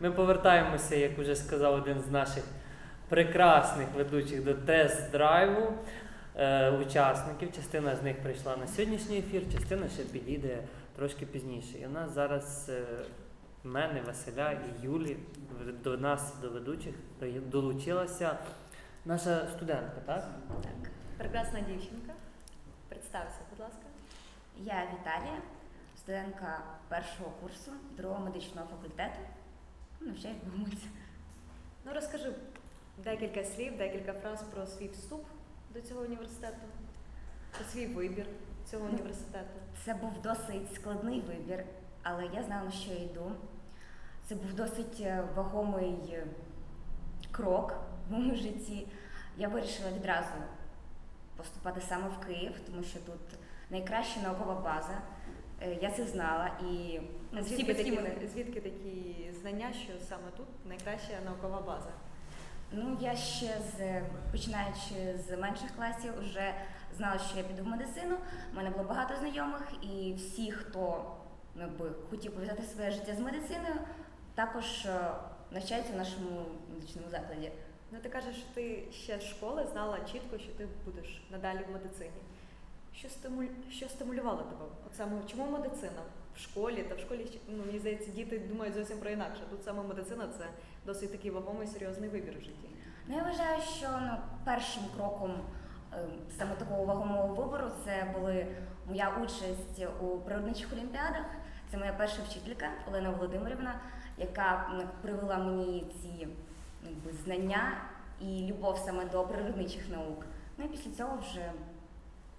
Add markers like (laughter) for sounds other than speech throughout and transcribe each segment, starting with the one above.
Ми повертаємося, як вже сказав один з наших прекрасних ведучих до тест-драйву е, учасників. Частина з них прийшла на сьогоднішній ефір, частина ще підійде трошки пізніше. І у нас зараз е, мене, Василя і Юлі до нас, до ведучих, долучилася наша студентка, так? Так, прекрасна дівчинка. Представся, будь ласка. Я Віталія, студентка першого курсу другого медичного факультету. Навчаюсь в Ну розкажи декілька слів, декілька фраз про свій вступ до цього університету, про свій вибір цього Ну, університету. Це був досить складний вибір, але я знала, що я йду. Це був досить е, вагомий е, крок в моєму житті. Я вирішила відразу поступати саме в Київ, тому що тут найкраща наукова база. Е, Я це знала і ну, всі Звідки такі, звідки такі знання, що саме тут найкраща наукова база? Ну, я ще з починаючи з менших класів, вже знала, що я піду в медицину. У мене було багато знайомих, і всі, хто ну, якби, хотів пов'язати своє життя з медициною, також е, навчаються в нашому медичному закладі. Ну ти кажеш, що ти ще з школи знала чітко, що ти будеш надалі в медицині. Що, стимуль... що стимулювало тебе? От саме чому медицина? В школі та в школі ну, мені здається, діти думають зовсім про інакше. Тут саме медицина це досить такий вагомий серйозний вибір в житті. Ну, я вважаю, що ну, першим кроком е, саме такого вагомого вибору це були моя участь у природничих олімпіадах. Це моя перша вчителька Олена Володимирівна, яка привела мені ці ну, якби, знання і любов саме до природничих наук. Ну і після цього вже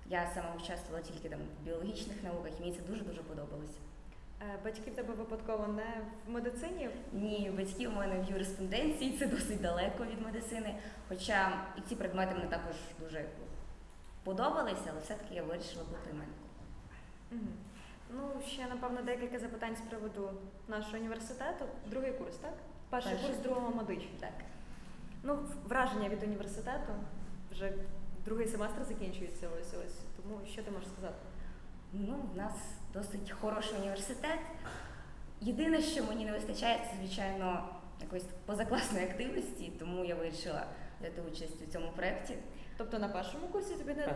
я сама участвувала тільки там в біологічних науках, і мені це дуже дуже подобалось. Е, Батьки в тебе випадково не в медицині. Ні, батьки у мене в юриспруденції, це досить далеко від медицини. Хоча і ці предмети мені також дуже подобалися, але все-таки я вирішила бути медиком. Мгм. Ну, ще напевно декілька запитань з приводу нашого університету. Другий курс, так? Перший, Перший. курс другого медичного. Так. Ну, враження від університету. Вже другий семестр закінчується ось ось. Тому що ти можеш сказати? Ну, в нас досить хороший університет. Єдине, що мені не вистачає, це, звичайно, якоїсь позакласної активності, тому я вирішила взяти участь у цьому проєкті. Тобто на першому курсі тобі не,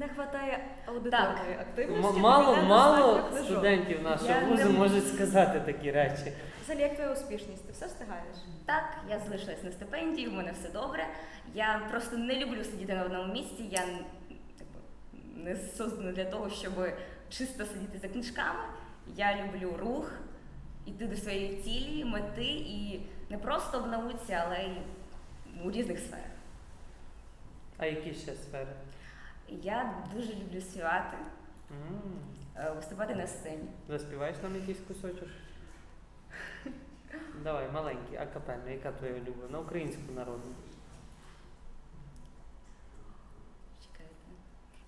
не вистачає аудиторної активності. М- Мало, мало студентів нашого вузу не- можуть сказати такі речі. Взагалі, як твоя успішність? Ти все встигаєш? Так, я залишилась на стипендії, в мене все добре. Я просто не люблю сидіти на одному місці. Я м, не создана для того, щоб чисто сидіти за книжками. Я люблю рух, іти до своєї цілі, мети і не просто в науці, але й у різних сферах. А які ще сфери? Я дуже люблю співати, е, виступати на сцені. Заспіваєш нам якийсь кусочок? Давай, маленький, акапельний, яка твоя улюблена? Українську народну. Чекайте.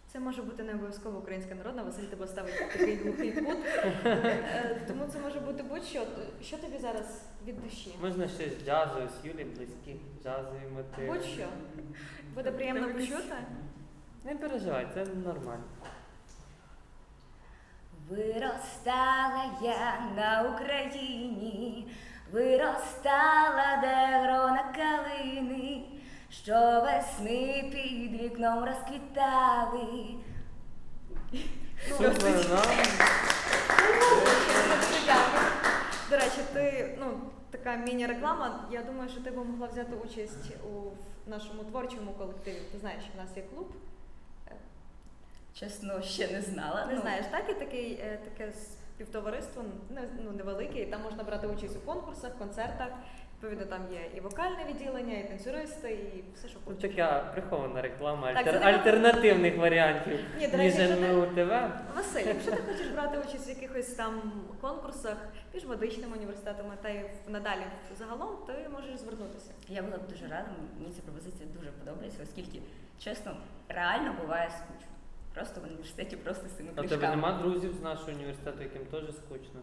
Це може бути не обов'язково українська народна, Василь тебе ставить такий глухий кут. Е, Тому це може бути будь-що. Що тобі зараз від душі? Можна щось джазове, з Юлі близькі, джазові мотиви. Будь-що. Буде приємно почути. Не переживай, це нормально. Виростала я на Україні, виростала де грона калини, що весни під вікном розквітали. Супер, да? До речі, ти ну така міні-реклама. Я думаю, що ти б могла взяти участь у нашому творчому колективі. Ти знаєш, що в нас є клуб. Чесно, ще не знала. Не ну, знаєш, так і такий е, таке співтовариство ну невелике, і там можна брати участь у конкурсах, концертах. Відповідно, там є і вокальне відділення, і танцюристи, і все, що Ну, хочеш. така прихована реклама Так, альтер- альтернативних варіантів, Ні, до речі, НМУ ТВ. Василь, якщо ти хочеш брати участь в якихось там конкурсах між медичними університетами та й в- надалі загалом, ти можеш звернутися. Я була б дуже рада, мені ця пропозиція дуже подобається, оскільки, чесно, реально буває скучно. Просто в університеті просто з цими А тебе книжками. нема друзів з нашого університету, яким теж скучно.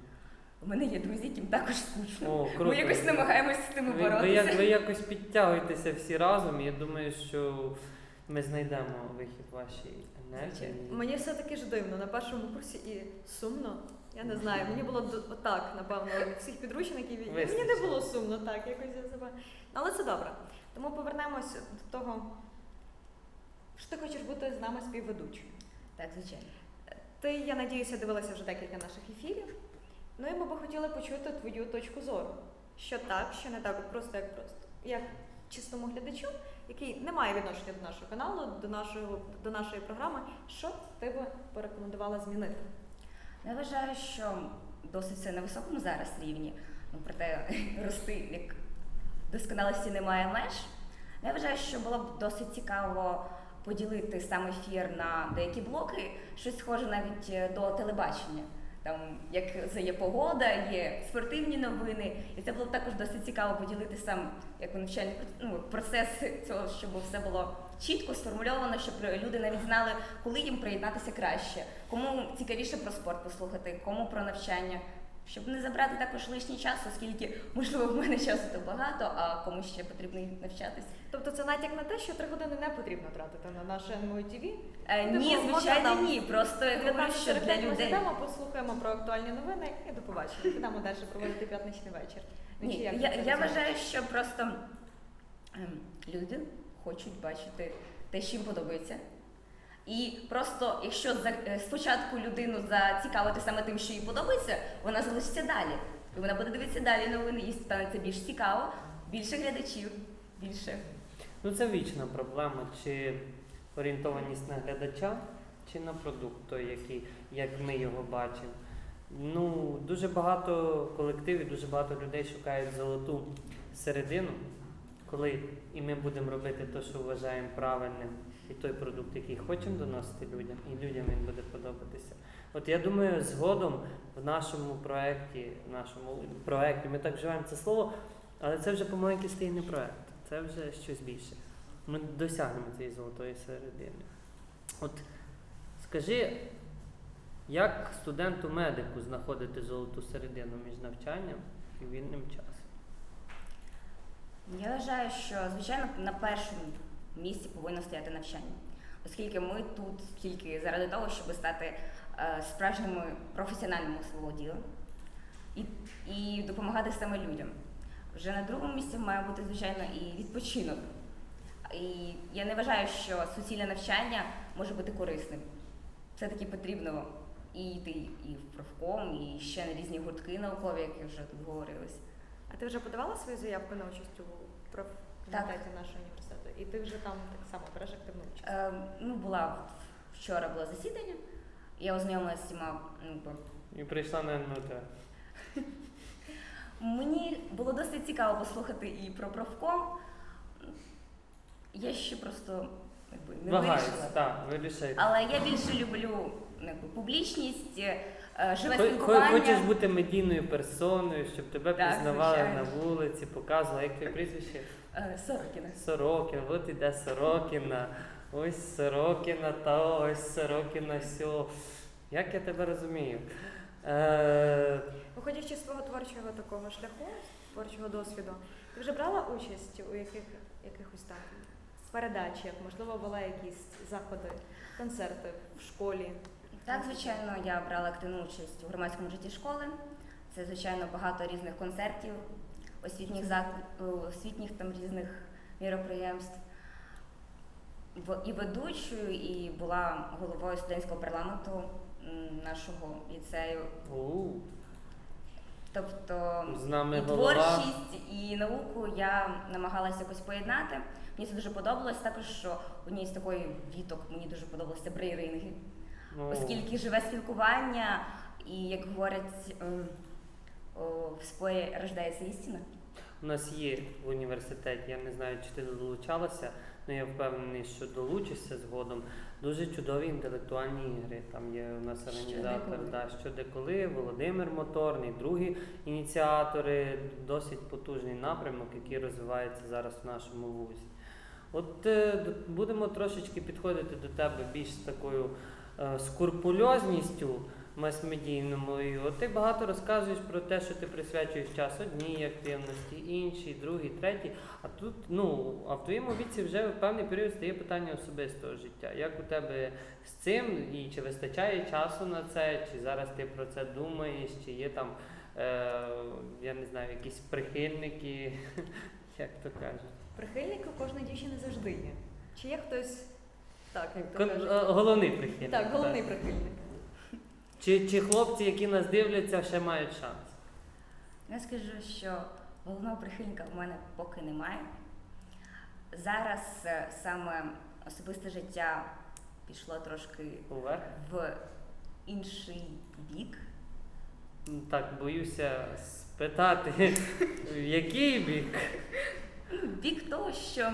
У мене є друзі, яким також скучно. О, круто. Ми якось намагаємося з тими Ви, ви, боротися. як- ви якось підтягуєтеся всі разом. і Я думаю, що Ми знайдемо вихід вашій енергії. Мені все таки ж дивно на першому курсі і сумно. Я не знаю, мені було отак, напевно, всіх підручників. і Мені не було сумно, так, якось я себе. Але це добре. Тому повернемось до того, що ти хочеш бути з нами співведучою. Так, звичайно. Ти, я надіюся, дивилася вже декілька наших ефірів. Ну і ми би хотіли почути твою точку зору. Що так, що не так, просто як просто. Як чистому глядачу, який не має відношення до нашого каналу, до, нашого, до нашої програми, що ти би порекомендувала змінити? Я вважаю, що досить все на високому зараз рівні, ну проте (laughs) рости як досконалості немає меж. Я вважаю, що було б досить цікаво поділити сам ефір на деякі блоки, щось схоже навіть е, до телебачення. Там як це є погода, є спортивні новини, і це було також досить цікаво поділити сам як навчальний ну, процес цього, щоб все було чітко сформульовано, щоб люди навіть знали, коли їм приєднатися краще, кому цікавіше про спорт послухати, кому про навчання, щоб не забрати також лишній час, оскільки можливо в мене часу то багато, а комусь ще потрібно навчатись. Тобто це натяк на те, що три години не потрібно тратити на наше НМУ ТВ. Е, ні, звичайно, ні. Просто я говорю, що для 19.45 ми послухаємо про актуальні новини і до побачення. Підемо далі проводити п'ятничний вечір. Чи Ні, як я, я вважаю, що просто ем, люди хочуть бачити те, що їм подобається. І просто, якщо е, спочатку людину зацікавити саме тим, що їй подобається, вона залишиться далі. І вона буде дивитися далі новини, їй станеться більш цікаво, більше глядачів, більше. Ну це вічна проблема, чи орієнтованість на глядача, чи на продукт, той, який, як ми його бачимо. Ну, дуже багато колективів, дуже багато людей шукають золоту середину, коли і ми будемо робити те, що вважаємо правильним, і той продукт, який хочемо доносити людям, і людям він буде подобатися. От я думаю, згодом в нашому проєкті, в нашому проєкті, ми так вживаємо це слово, але це вже помаленьки стає не проєкт, це вже щось більше. Ми досягнемо цієї золотої середини. От скажи, як студенту-медику знаходити золоту середину між навчанням і вільним часом? Я вважаю, що звичайно на першому місці повинно стояти навчання, оскільки ми тут тільки заради того, щоб стати е, справжніми професіональними свого діла і, і допомагати саме людям. Вже на другому місці має бути, звичайно, і відпочинок. І я не вважаю, що суцільне навчання може бути корисним. Все-таки потрібно і йти і в профком, і ще на різні гуртки наукові, які вже тут говорились. А ти вже подавала свою заявку на участь у профкомітеті нашого університету? І ти вже там так само береш активну участь? Е, ну, була вчора було засідання. Я ознайомилася з всіма. Ну, І прийшла на НУТ. (laughs) мені було досить цікаво послухати і про профком. Я ще просто якби, не Вагаюсь, вирішила. так, вирішай. Але я більше люблю ну, якби, публічність, живе Хо- хо- спілкування. Хочеш бути медійною персоною, щоб тебе Так, пізнавали звичайно. на вулиці, показували, як твоє прізвище? Е, Сорокіна. Сорокіна, от іде Сорокіна, ось Сорокіна та ось Сорокіна сьо. Як я тебе розумію? Е, Виходячи з твого творчого такого шляху, творчого досвіду, ти вже брала участь у яких, якихось там передачах, можливо, вела якісь заходи, концерти в школі? Так, звичайно, я брала активну участь у громадському житті школи. Це, звичайно, багато різних концертів, освітніх е, освітніх там різних міроприємств. І ведучою, і була головою студентського парламенту нашого ліцею. Тобто з нами і творчість, і науку я намагалася якось поєднати. Мені це дуже подобалось. Також що однією з такої віток мені дуже подобалося брейринги. Ну, Оскільки живе спілкування, і як говорять, ем, в спої рождається істина. У нас є в університеті, я не знаю, чи ти долучалася, але я впевнений, що долучишся згодом. Дуже чудові інтелектуальні ігри. Там є у нас організатор, деколи. да, що деколи, Володимир Моторний, другі ініціатори, досить потужний напрямок, який розвивається зараз в нашому вузі. От е, будемо трошечки підходити до тебе більш з такою е, скрупульозністю. мас-медійному. Ти багато розказуєш про те, що ти присвячуєш час одній активності, іншій, другій, третій. А тут, ну, а в твоєму віці вже в певний період стає питання особистого життя. Як у тебе з цим, і чи вистачає часу на це, чи зараз ти про це думаєш, чи є там, е, я не знаю, якісь прихильники, (laughs) як то кажуть. Прихильник у кожної дівчини завжди є. Чи є хтось так, як то Кон- кажуть? е, Головний прихильник. Так, головний прихильник. Чи, чи хлопці, які нас дивляться, ще мають шанс? Я скажу, що головного прихильника в мене поки немає. Зараз е, саме особисте життя пішло трошки Уверх? в інший бік. М, Так, боюся спитати, (laughs) в який бік? Бік того, що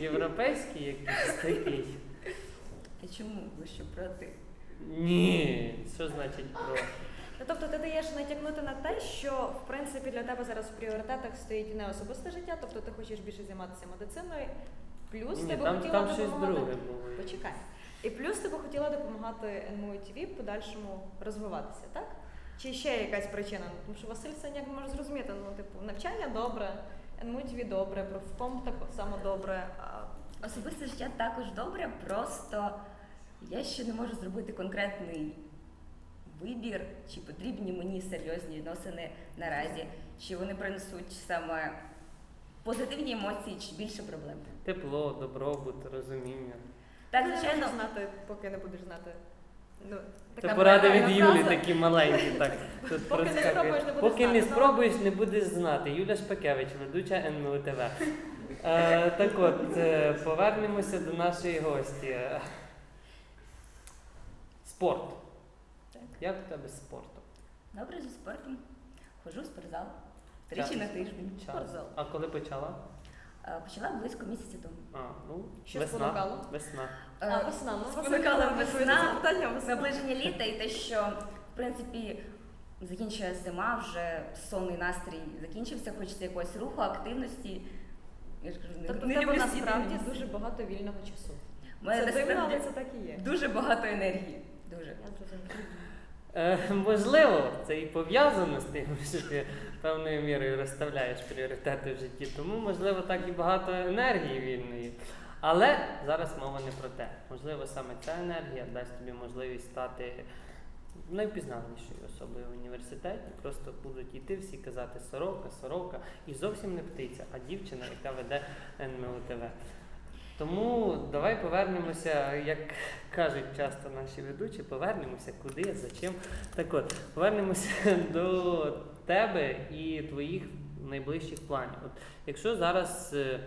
Європейський якийсь такий? А чому ви що проти? Ні. Що значить про? Ну, тобто ти даєш натякнути на те, що в принципі для тебе зараз в пріоритетах стоїть не особисте життя, тобто ти хочеш більше займатися медициною, плюс Ні, ти би там, хотіла там щось допомагати. друге було. Почекай. І плюс ти би хотіла допомагати НМУ ТВ подальшому розвиватися, так? Чи ще якась причина? Тому що Василь це ніяк не може зрозуміти. Ну, типу, навчання добре, НМУ добре, профком так само добре. Особисте життя також добре, просто я ще не можу зробити конкретний вибір, чи потрібні мені серйозні відносини наразі, чи вони принесуть саме позитивні емоції, чи більше проблем. Тепло, добробут, розуміння. Так, звичайно, знати, поки не будеш знати. Ну, така поради від Юлі такі маленькі. Так, (laughs) тут Поки не проскакує. спробуєш, не будеш Поки не знати. спробуєш, не будеш знати. Юля Шпакевич, ведуча НМУ ТВ. Е, так от, е, повернемося до нашої гості. Е, Спорт. Так. Як у тебе з спортом? добре зі спортом. Ходжу в спортзал тричі Час. на тиждень. Спортзал. А коли почала? Е, Почала близько місяця тому. А, ну, Що весна. спонукало? Весна. А, Е, весна, ну спонукала весна. Наближення літа і те, що в принципі закінчується зима, вже сонний настрій закінчився, хочеться якогось руху, активності. Я ж кажу, не, Тобто в не тебе люблю насправді дуже багато вільного часу. Мене Це дивно, але це так і є. дуже багато енергії. Дуже. Я. Е, можливо, це і пов'язано з тим, (laughs) що ти певною мірою розставляєш пріоритети в житті, тому, можливо, так і багато енергії вільної. Але зараз мова не про те. Можливо, саме ця енергія дасть тобі можливість стати найвпізнаванішою особою в університеті. Просто будуть йти всі казати сорока, сорока, і зовсім не птиця, а дівчина, яка веде НМУ ТВ. Тому давай повернемося, як кажуть часто наші ведучі, повернемося куди, за чим. Так от, повернемося (laughs) до тебе і твоїх найближчих планів. От, якщо зараз е,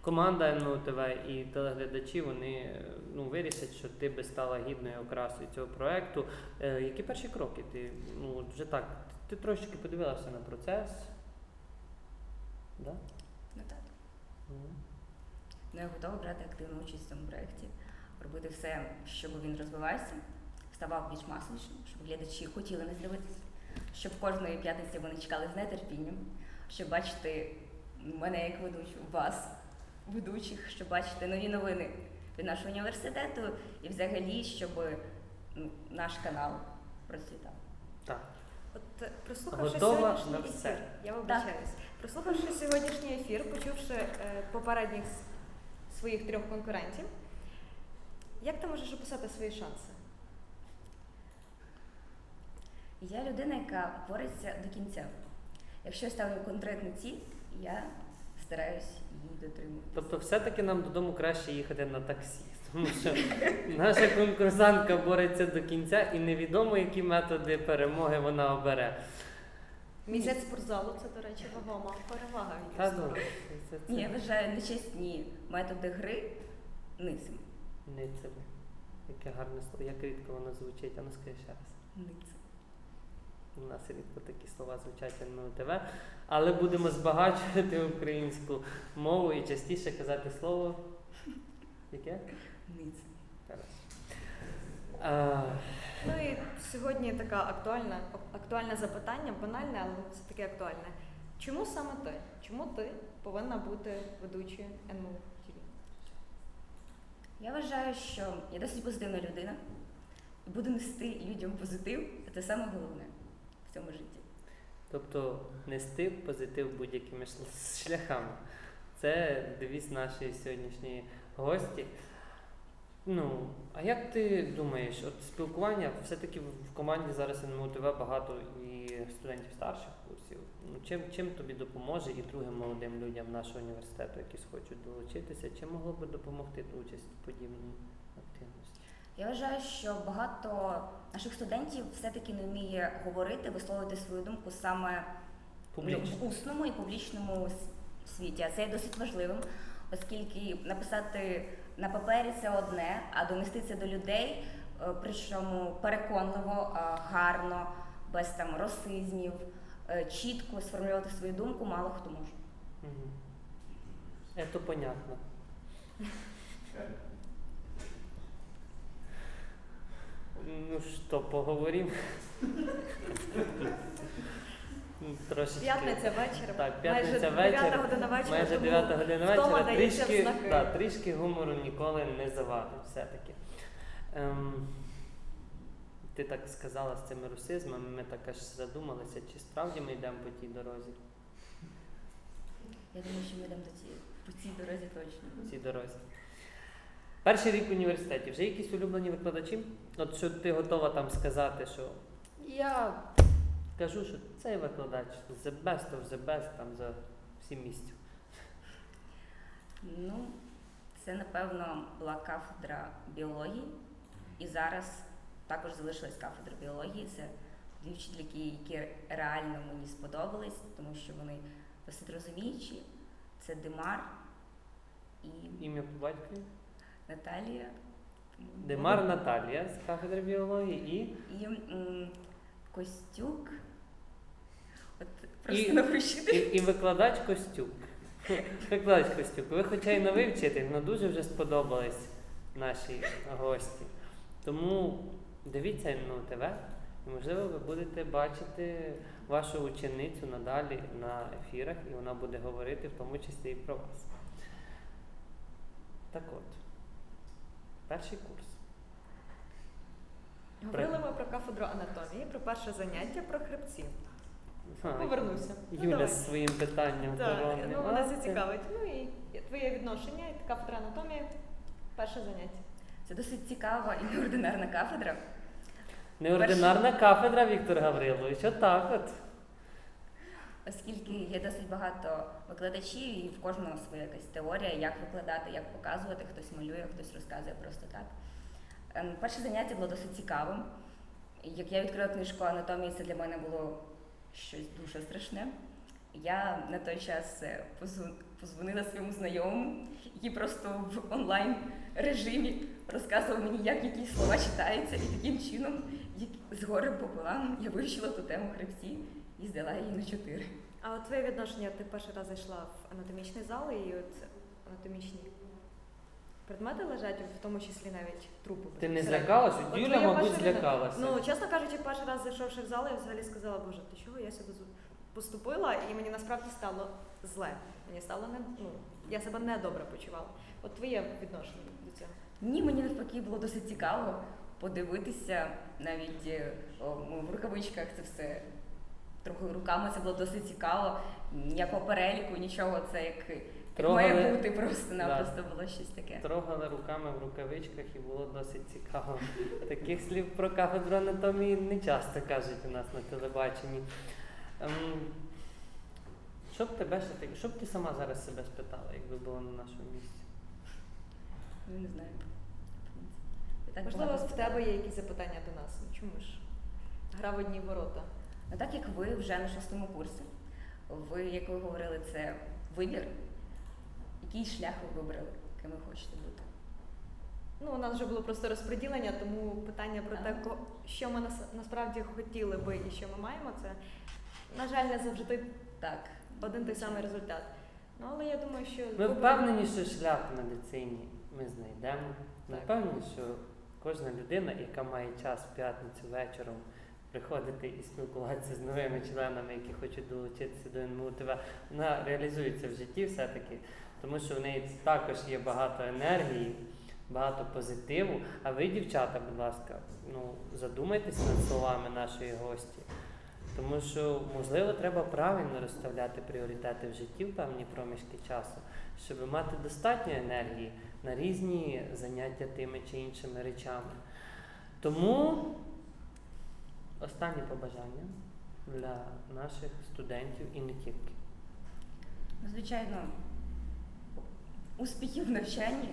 команда НМУ ТВ і телеглядачі вони ну, вирішать, що ти би стала гідною окрасою цього проекту, е, які перші кроки? Ти ну, вже так, ти трошки подивилася на процес. Да? Ну так. Ну, я готова брати активну участь в цьому проєкті, робити все, щоб він розвивався, ставав більш масовішим, щоб глядачі хотіли нас дивитися, щоб кожної п'ятниці вони чекали з нетерпінням, щоб бачити мене як ведучу, вас, ведучих, щоб бачити нові новини від нашого університету і взагалі, щоб ну, наш канал процвітав. Так. От е, прослухавши Готова сьогоднішній на ефір, я вибачаюсь. Прослухавши сьогоднішній ефір, почувши е, попередніх своїх трьох конкурентів, як ти можеш описати свої шанси? Я людина, яка бореться до кінця. Якщо я ставлю конкретну ціль, я стараюсь її дотримувати. Тобто, все-таки нам додому краще їхати на таксі. Тому що наша конкурсантка бореться до кінця і невідомо, які методи перемоги вона обере. Місяць спортзалу це, до речі, вагома перевага. Та ну, це, це, Ні, я вважаю нечесні методи гри ницем. Ницево. Яке гарне слово. Як рідко воно звучить, а ну скажи ще раз. Ницем. У нас рідко такі слова звучать на ТВ. Але будемо збагачувати українську мову і частіше казати слово. Яке? Ницем. Зараз. А, Ну і сьогодні така актуальна, актуальне запитання, банальне, але все таки актуальне. Чому саме ти? Чому ти повинна бути ведучою НМУ ТВ? Я вважаю, що я досить позитивна людина. буду нести людям позитив, це саме головне в цьому житті. Тобто нести позитив будь-якими шляхами. Це девіз нашої сьогоднішньої гості. Ну, а як ти думаєш, от спілкування все-таки в команді зараз НМУ ТВ багато і студентів старших курсів. Ну, чим, чим тобі допоможе і другим молодим людям нашого університету, які схочуть долучитися, чим могло би допомогти участь в подібній активності? Я вважаю, що багато наших студентів все-таки не вміє говорити, висловити свою думку саме ну, Публічно. в усному і публічному світі. А це є досить важливим, оскільки написати на папері це одне, а це до людей, е, причому переконливо, е, гарно, без там расизмів, е, чітко сформулювати свою думку, мало хто може. Угу. Понятно. Ну що, поговоримо? Ну, Трошечки. П'ятниця вечір. Так, п'ятниця майже 9 година вечора. Майже 9 година вечора. Трішки, да, трішки гумору ніколи не завадить все-таки. Ем, ти так сказала з цими русизмами, ми так аж задумалися, чи справді ми йдемо по тій дорозі, Я думаю, що ми йдемо до цієї по цій дорозі точно. по цій дорозі. Перший рік в університеті. Вже якісь улюблені викладачі? От що ти готова там сказати, що я кажу, що цей викладач the best of the best там за всім місцю. Ну, це напевно була кафедра біології, і зараз також залишилась кафедра біології. Це дві вчительки, які реально мені сподобались, тому що вони досить розуміючі. Це Демар і Ім'я по батькові? Наталія. Демар Наталія з кафедри біології і і м, Костюк. Просто І- напишіть. І, і викладач Костюк. (laughs) Викладач Костюк. Ви хоча й новий вчитель, але дуже вже сподобались наші гості. Тому дивіться НМУ ТВ, і можливо ви будете бачити вашу ученицю надалі на ефірах, і вона буде говорити в тому числі і про вас. Так от, перший курс. Говорили ми про кафедру анатомії, про перше заняття, про хребці. А, Повернуся. Ну, Юля давай. з своїм питанням Так, ну мене це- зацікавить. Ну і твоє відношення, і кафедра анатомії, перше заняття. Це досить цікава і неординарна кафедра. Неординарна кафедра Віктор Гаврилович. Отак от. Оскільки є досить багато викладачів, і в кожного своя якась теорія, як викладати, як показувати, хтось малює, хтось розказує просто так. Ем, Перше заняття було досить цікавим. Як я відкрила книжку анатомії, це для мене було щось дуже страшне. Я на той час е, позвонила своєму знайомому, який просто в онлайн режимі розказував мені, як які слова читаються, і таким чином, як з горем пополам, я вивчила ту тему хребці і здала її на чотири. А от твоє відношення, ти перший раз зайшла в анатомічний зал, і от анатомічні предмети лежать, в тому числі навіть трупи. Ти не злякалась? От Юля, твоя мабуть, злякалася. Ну, чесно кажучи, перший раз зайшовши в зал, я взагалі сказала, боже, ти чого я сюди зу- поступила, і мені насправді стало зле. Мені стало не ну, я себе недобре почувала. От твоє відношення до цього. Ні, мені навпаки було досить цікаво подивитися навіть е, о, в рукавичках це все. Трохи руками це було досить цікаво. Ніякого переліку, нічого, це як, Трогали. має бути просто-напросто було щось таке. Трогали руками в рукавичках і було досить цікаво. Таких слів про кафедру анатомії не часто кажуть у нас на телебаченні. Ем, що б тебе ще таке, що б ти сама зараз себе спитала, якби була на нашому місці? Ну, не знаю. Так Можливо, багато в тебе є якісь запитання до нас. Ну, чому ж? Гра в одні ворота. Ну, так як ви вже на шостому курсі, ви, як ви говорили, це вибір. Який шлях ви вибрали, ким ви хочете бути? Ну, у нас вже було просто розподілення, тому питання про те, ко- що ми нас, насправді хотіли би і що ми маємо, це, на жаль, не завжди Так. один той самий результат. Ну, але я думаю, що Ми впевнені, що шлях в медицині ми знайдемо. Ми Так. впевнені, що кожна людина, яка має час в п'ятницю вечором приходити і спілкуватися з новими членами, які хочуть долучитися до НМУ ТВ, вона реалізується в житті все-таки, тому що в неї також є багато енергії, багато позитиву. А ви, дівчата, будь ласка, ну задумайтесь над словами нашої гості. Тому що, можливо, треба правильно розставляти пріоритети в житті в певні проміжки часу, щоб мати достатньо енергії на різні заняття тими чи іншими речами. Тому останнє побажання для наших студентів і не тільки. Звичайно, успіхів в навчанні,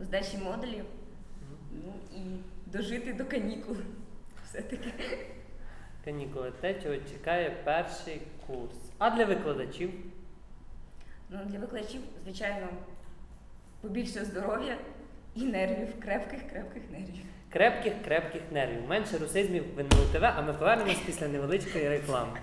здачі модулів, ну і дожити до канікул. Все-таки. Канікули те, чого чекає перший курс. А для викладачів Ну, для викладачів, звичайно, побільше здоров'я і нервів, крепких, крепких нервів. крепких, крепких нервів. Менше русизмів в НМУ ТВ, а ми повернемось після невеличкої реклами.